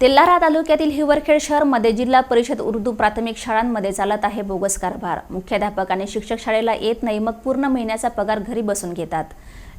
तेल्लारा तालुक्यातील हिवरखेड शहरमध्ये जिल्हा परिषद उर्दू प्राथमिक शाळांमध्ये चालत आहे बोगस कारभार. मुख्याध्यापक आणि शिक्षक शाळेला येत नाही मग पूर्ण महिन्याचा पगार घरी बसून घेतात.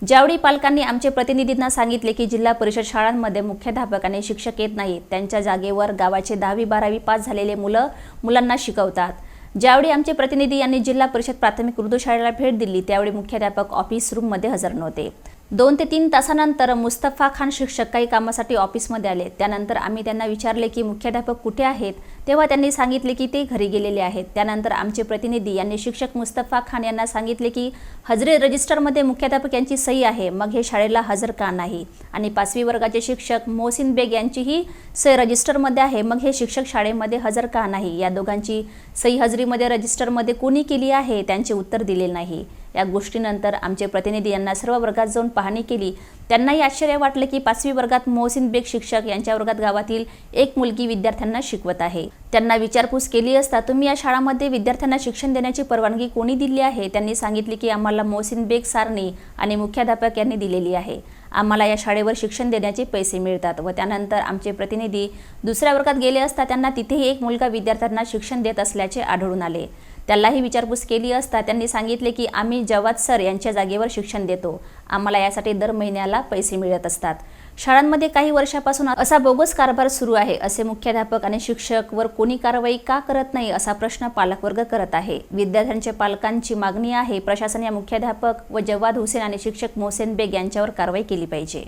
ज्यावेळी पालकांनी आमचे प्रतिनिधींना सांगितले की जिल्हा परिषद शाळांमध्ये मुख्याध्यापक आणि शिक्षक येत नाहीत त्यांच्या जागेवर गावाचे दहावी बारावी पास झालेले मुलं मुलांना शिकवतात. ज्यावेळी आमचे प्रतिनिधी यांनी जिल्हा परिषद प्राथमिक उर्दू शाळेला भेट दिली त्यावेळी मुख्याध्यापक ऑफिस रूममध्ये हजर नव्हते. दोन ते तीन तासानंतर मुस्तफा खान शिक्षक काही कामासाठी ऑफिसमध्ये आले. त्यानंतर आम्ही त्यांना विचारले की मुख्याध्यापक कुठे आहेत? तेव्हा त्यांनी सांगितले की ते घरी गेलेले आहेत. त्यानंतर आमचे प्रतिनिधी यांनी शिक्षक मुस्तफा खान यांना सांगितले की हजरे रजिस्टरमध्ये मुख्याध्यापक यांची सही आहे मग हे शाळेला हजर का नाही? आणि पाचवी वर्गाचे शिक्षक मोहसिन बेग यांचीही सही रजिस्टरमध्ये आहे मग हे शिक्षक शाळेमध्ये हजर का नाही? या दोघांची सही हजरीमध्ये रजिस्टरमध्ये कोणी केली आहे? त्यांचे उत्तर दिले नाही. या गोष्टीनंतर आमचे प्रतिनिधी यांना सर्व वर्गात जाऊन पाहणी केली. त्यांनाही आश्चर्य वाटले की पाचवी वर्गात मोहसिन बेग शिक्षक यांच्या वर्गात गावातील एक मुलगी विद्यार्थ्यांना शिकवत आहे. त्यांना विचारपूस केली असता तुम्ही या शाळांमध्ये विद्यार्थ्यांना शिक्षण देण्याची परवानगी कोणी दिली आहे? त्यांनी सांगितले की आम्हाला मोहसिन बेग सारणी आणि मुख्याध्यापक यांनी दिलेली आहे. आम्हाला या शाळेवर शिक्षण देण्याचे पैसे मिळतात व त्यानंतर आमचे प्रतिनिधी दुसऱ्या वर्गात गेले असता त्यांना तिथेही एक मुलगा विद्यार्थ्यांना शिक्षण देत असल्याचे आढळून आले. त्यालाही विचारपूस केली असता त्यांनी सांगितले की आम्ही जवाद सर यांच्या जागेवर शिक्षण देतो. आम्हाला यासाठी दर महिन्याला पैसे मिळत असतात. शाळांमध्ये काही वर्षापासून असा बोगस कारभार सुरू आहे असे मुख्याध्यापक आणि शिक्षक वर कोणी कारवाई का करत नाही असा प्रश्न पालकवर्ग करत आहे. विद्यार्थ्यांच्या पालकांची मागणी आहे प्रशासन या मुख्याध्यापक व जवाद हुसेन आणि शिक्षक मोहसेन बेग यांच्यावर कारवाई केली पाहिजे.